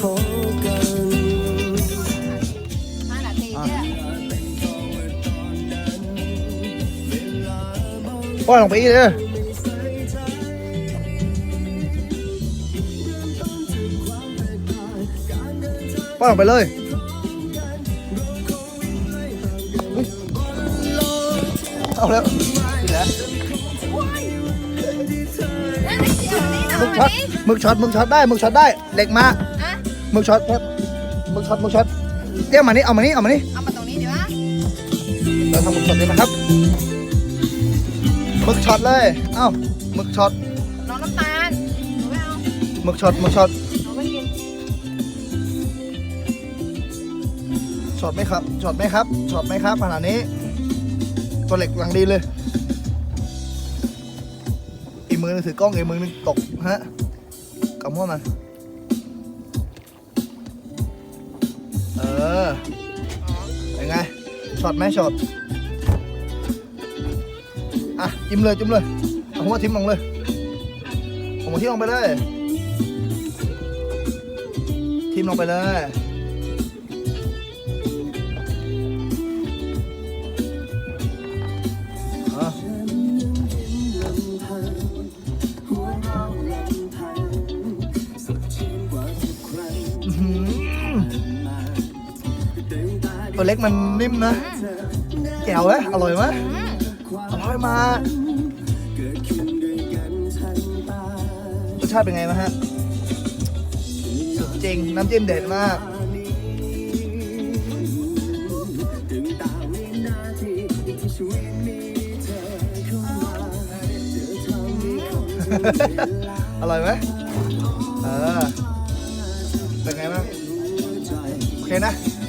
พบกันป้อนลงไปอีกเลยป้อนลงไปเลยเอาแล้วมึกช็อตมึกช็อตได้มึกช็อตได้เหล็กมา มึกช็อตครับมึกช็อตมึกช็อตเรียมานี่เอามานี่เอามานี่เอามาตรงนี้ดีวะเราทำมึกช็อตเลยนะครับมึกช็อตเลย เอ้ามึกช็อตน้องน้ำตาลหนูไม่เอามึกช็อตมึกช็อตหนูไม่กินช็อตไหมครับช็อตไหมครับช็อตไหมครับขนาดนี้ ตัวเหล็กหลังดีเลยอีมือหนึงถือกล้องอีมือหนึงตกฮะกำหัวมัน เออเป็นไงช็อตไหมช็อตอะจิ้มเลยจิ้มเลยเอาหัวทิ้มลงเลยผมทิ้มลงไปเลยทิ้มลงไปเลย ตัวเล็กมันนิ่มนะแจ๋วไหมอร่อยไหมอืมอร่อยมากรสชาติเป็นไงมางฮะสุดจริงน้ำจิ้มเด็ดมากอร่อยไหมเออเป็นไงบ้างโอเคนะอ